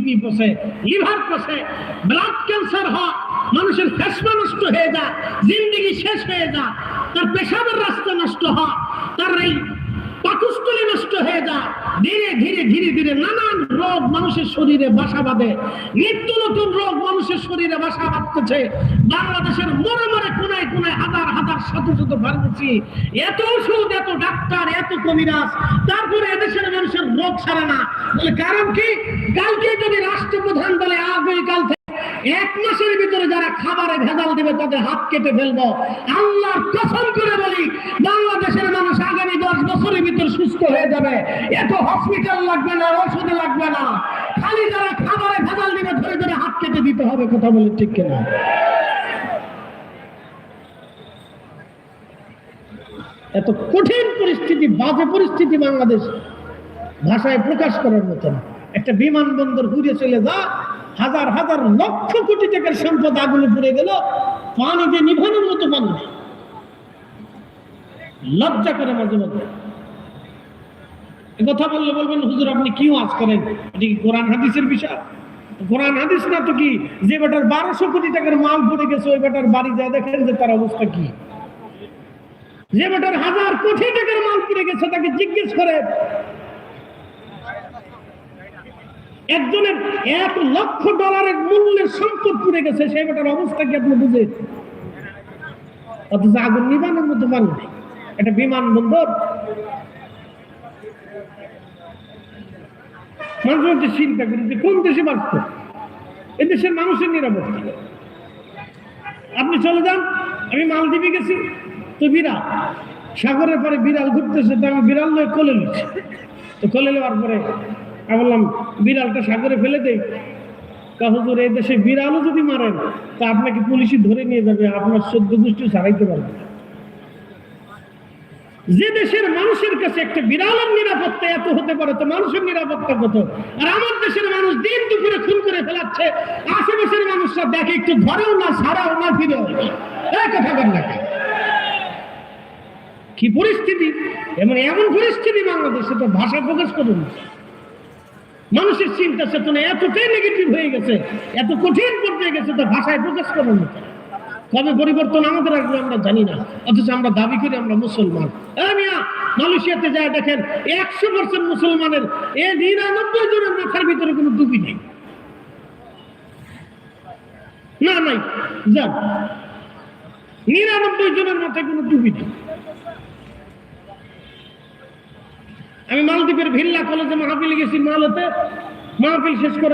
Kidney পচে liver পচে blood cancer হয়, মানুষের ফেসমা নষ্ট হয়ে যা জিন্দগি শেষ হয়ে যা তার পেশাবের রাস্তা নষ্ট হয়, তার এই পাকস্থলী নষ্ট হয়ে যায় ধীরে ধীরে ধীরে ধীরে নানান রোগ মানুষের শরীরে বাসা বাঁধে। নিত্য নতুন রোগ মানুষের শরীরে বাসা বাঁধতেছে। বাংলাদেশের মরে মরে কোনায় কোনায় হাজার হাজার শত শত ফার্মেসি, এত ওষুধ, এত ডাক্তার, এত কবিরাজ, তারপরে এদেশের মানুষের রোগ সারে না। কারণ কি? কালকে যদি রাষ্ট্রপ্রধান বলে আগামীকাল থেকে এক মাসের ভিতরে যারা খাবারে ভেজাল দিবে, তাদের হাত কেটে ফেলব। আল্লাহর কসম করে বলি বাংলাদেশের মানুষ আগামী দশ বছরের ভিতর সুস্থ হয়ে যাবে। এত হসপিটাল লাগবে না ওষুধ লাগবে না। খালি যারা খাবারে ভেজাল দিবে, ধরে ধরে হাত কেটে দিতে হবে, কথা বলে ঠিক কিনা? এত কঠিন পরিস্থিতি, বাজে পরিস্থিতি বাংলাদেশ ভাষায় প্রকাশ করার মতো না একটা বিমানবন্দর ঘুরে চলে যা, হাজার হাজার লক্ষ কোটি টাকার সম্পদ আগুনে পুড়ে গেল, পানিতে নিভানোর মতো পানি লজ্জা করে মাঝে মাঝে। কথা বললে বলবেন, হুজুর, আপনি কি ওয়াজ করেন? এটি কি কোরআন হাদিসের বিষয়? কোরআন হাদিস না তো কি, যে বেটার বারোশো কোটি টাকার মাল পড়ে গেছে, ওই বেটার বাড়ি যায় দেখেন যে তার অবস্থা কি। যে বেটার হাজার কোটি টাকার মাল পড়ে গেছে, তাকে জিজ্ঞেস করে। একজনের এক লক্ষ ডলারের মূল্যের সম্পদ পুড়ে গেছে, সেই বেটার অবস্থা কি আপনি বুঝে অথচ আগুন নিবানোর মতো মানুষ। বিমানবন্দর মানুষ চিন্তা করি যে কোন দেশে বাঁচত এ দেশের মানুষের নিরাপত্তা। আপনি চলে যান, আমি মালদ্বীপে গেছি, তো বিড়াল। সাগরের পরে বিড়াল ঘুরতেছে, তো আমি বিড়াল নয় কোলে নিচ্ছি। তো কোলে নেওয়ার পরে আমি বললাম, বিড়ালটা সাগরে ফেলে দেই। হুজুর, এই দেশে বিড়ালও যদি মারেন তা আপনাকে পুলিশই ধরে নিয়ে যাবে, আপনার চোদ্দ গোষ্ঠী ছাড়াইতে পারবে। যে দেশের মানুষের কাছে একটা বিড়ালের নিরাপত্তা এত হতে পারে, তো মানুষের নিরাপত্তা কত? আর আমার দেশের মানুষ দিন দুপুরে খুন করে ফেলাচ্ছে, আশেপাশের মানুষরা দেখে একটু ধরেও না, ছাড়াও না, ফিরেও কথা বল না কি পরিস্থিতি? এমন এমন পরিস্থিতি বাংলাদেশে তো ভাষা প্রকাশ করুন। মানুষের চিন্তা চেতনা এতটাই নেগেটিভ হয়ে গেছে, এত কঠিন পর্যায়ে গেছে, তো ভাষায় প্রকাশ করুন না। কবে পরিবর্তন আমাদের আসবে আমরা জানি না। অথচ আমরা দাবি করি আমরা মুসলমান। মালয়েশিয়াতে যায়, দেখেন, একশো পার্সেন্ট মুসলমানের, এ নিরানব্বই জনের মাথার ভিতরে কোনো টুপি নেই। না, নাই, যান। নিরানব্বই জনের মাথায় কোনো টুপি নেই। আমি মালদ্বীপের ভিল্লা কলেজে মাহফিলে গেছি, মালতে। মাহফিল শেষ করে